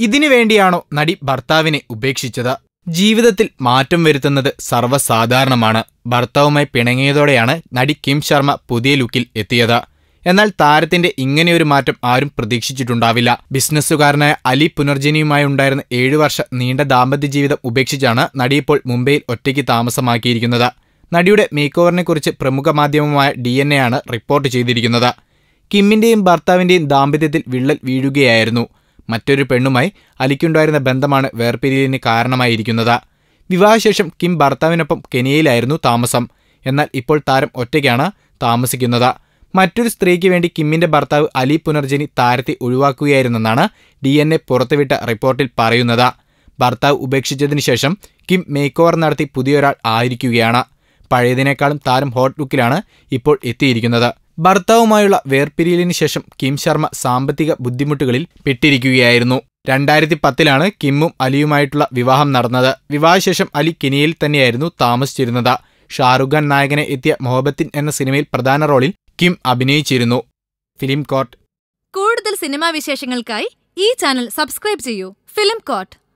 ഇതിനു വേണ്ടിയാണോ നടി ഭർത്താവിനെ ഉപേക്ഷിച്ചത്? ജീവിതത്തിൽ മാറ്റം വരുത്തുന്നത് സർവസാധാരണമാണ്. ഭർത്താവുമായി പിണങ്ങിയതോടെയാണ് നടി കിം ശർമ്മ പുതിയ ലുക്കിൽ എത്തിയത്. എന്നാൽ താരത്തിന്റെ ഇങ്ങനെയൊരു മാറ്റം ആരും പ്രതീക്ഷിച്ചിട്ടുണ്ടാവില്ല. ബിസിനസ്സുകാരനായ അലി പുനർജനിയുമായി ഉണ്ടായിരുന്ന ഏഴു വർഷ നീണ്ട ദാമ്പത്യ ജീവിതം ഉപേക്ഷിച്ചാണ് നടി ഇപ്പോൾ മുംബൈയിൽ ഒറ്റയ്ക്ക് താമസമാക്കിയിരിക്കുന്നത്. നടിയുടെ മേക്കോവറിനെക്കുറിച്ച് പ്രമുഖ മാധ്യമമായ ഡി എൻ എ ആണ് റിപ്പോർട്ട് ചെയ്തിരിക്കുന്നത്. കിമ്മിന്റെയും ഭർത്താവിന്റെയും ദാമ്പത്യത്തിൽ വിള്ളൽ വീഴുകയായിരുന്നു. മറ്റൊരു പെണ്ണുമായി അലിക്കുണ്ടായിരുന്ന ബന്ധമാണ് വേർപിരിയലിന് കാരണമായിരിക്കുന്നത്. വിവാഹശേഷം കിം ഭർത്താവിനൊപ്പം കെനിയയിലായിരുന്നു താമസം. എന്നാൽ ഇപ്പോൾ താരം ഒറ്റയ്ക്കാണ് താമസിക്കുന്നത്. മറ്റൊരു സ്ത്രീക്ക് വേണ്ടി കിമ്മിന്റെ ഭർത്താവ് അലി പുനർജനി താരത്തെ ഒഴിവാക്കുകയായിരുന്നെന്നാണ് ഡി എൻ എ പുറത്തുവിട്ട റിപ്പോർട്ടിൽ പറയുന്നത്. ഭർത്താവ് ഉപേക്ഷിച്ചതിനു ശേഷം കിം മേക്ക് ഓവർ നടത്തി പുതിയൊരാൾ ആയിരിക്കുകയാണ്. പഴയതിനേക്കാളും താരം ഹോട്ട് ലുക്കിലാണ് ഇപ്പോൾ എത്തിയിരിക്കുന്നത്. ഭർത്താവുമായുള്ള വേർപിരിയലിന് ശേഷം കിം ശർമ്മ സാമ്പത്തിക ബുദ്ധിമുട്ടുകളിൽ പെട്ടിരിക്കുകയായിരുന്നു. രണ്ടായിരത്തി പത്തിലാണ് കിമ്മും അലിയുമായിട്ടുള്ള വിവാഹം നടന്നത്. വിവാഹശേഷം അലി കെനിയയിൽ തന്നെയായിരുന്നു താമസിച്ചിരുന്നത്. ഷാറുഖ് ഖാൻ നായകനെ എത്തിയ മൊഹബത്തിൻ എന്ന സിനിമയിൽ പ്രധാന റോളിൽ കിം അഭിനയിച്ചിരുന്നു. Film court. കൂടുതൽ സിനിമാ വിശേഷങ്ങൾക്കായി ഈ ചാനൽ സബ്സ്ക്രൈബ് ചെയ്യൂ. Film coat.